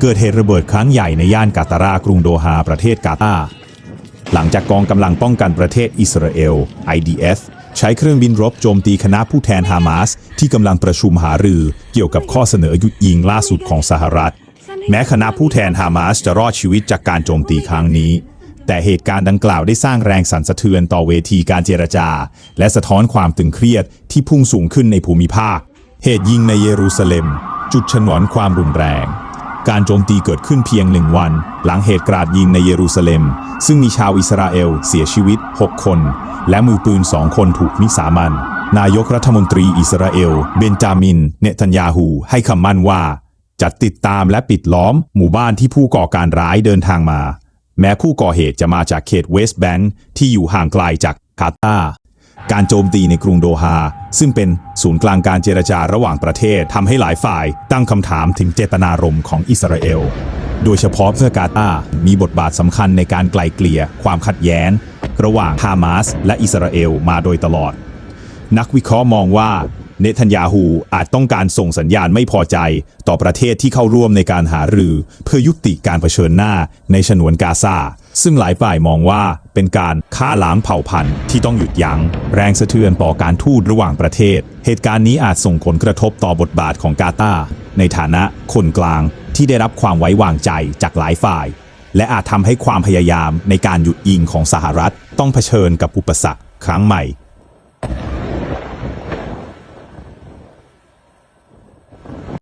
เกิดเหตุระเบิดครั้งใหญ่ในย่านกาตารากรุงโดฮาประเทศกาตาร์หลังจากกองกำลังป้องกันประเทศอิสราเอล IDF ใช้เครื่องบินรบโจมตีคณะผู้แทนฮามาส ที่กำลังประชุมหารือเกี่ยวกับข้อเสนอหยุดยิงล่าสุดของสหรัฐ แม้คณะผู้แทนฮามาสจะรอดชีวิตจากการโจมตีครั้งนี้ แต่เหตุการณ์ดังกล่าวได้สร้างแรงสั่นสะเทือนต่อเวทีการเจรจา และสะท้อนความตึงเครียดที่พุ่งสูงขึ้นในภูมิภาค เหตุยิงในเยรูซาเล็ม จุดฉนวนความรุนแรง การโจมตีเกิดขึ้นเพียงหนึ่งวัน หลังเหตุกราดยิงในเยรูซาเล็ม ซึ่งมีชาวอิสราเอลเสียชีวิต 6 คน และมือปืนสองคนถูกวิสามัน นายกรัฐมนตรีอิสราเอล เบนจามิน เนทันยาฮูให้คำมั่นว่า จะติดตามและปิดล้อมหมู่บ้านที่ผู้ก่อการร้ายเดินทางมา แม้ผู้ก่อเหตุจะมาจากเขตเวสต์แบงค์ที่อยู่ห่างไกลจากกาตา การโจมตีในกรุงโดฮาซึ่งเป็นศูนย์กลางการเจรจาระหว่างประเทศทำให้หลายฝ่ายตั้งคำถามถึงเจตนารมณ์ของอิสราเอล โดยเฉพาะเพื่อกาตามีบทบาทสำคัญในการไกล่เกลี่ยความขัดแย้ง ระหว่างฮามาสและอิสราเอลมาโดยตลอด นักวิเคราะห์มองว่าเนทันยาฮูอาจต้องการส่งสัญญาณไม่พอใจต่อประเทศที่เข้าร่วมในการหารือ เพื่อยุติการเผชิญหน้าในฉนวนกาซาซึ่งหลายฝ่ายมองว่าเป็นการ ฆ่าล้างเผ่าพันธุ์ที่ต้องหยุดยัง้ง แรงสะเทือนต่อการทูตระหว่างประเทศ เหตุการณ์นี้อาจส่งผลกระทบต่อบทบาทของกาตาในฐานะคนกลางที่ได้รับความไว้วางใจจากหลายฝ่าย และอาจทำให้ความพยายามในการหยุดยิงของสหรัฐ ต้องเผชิญกับอุปสรรคครั้งใหม่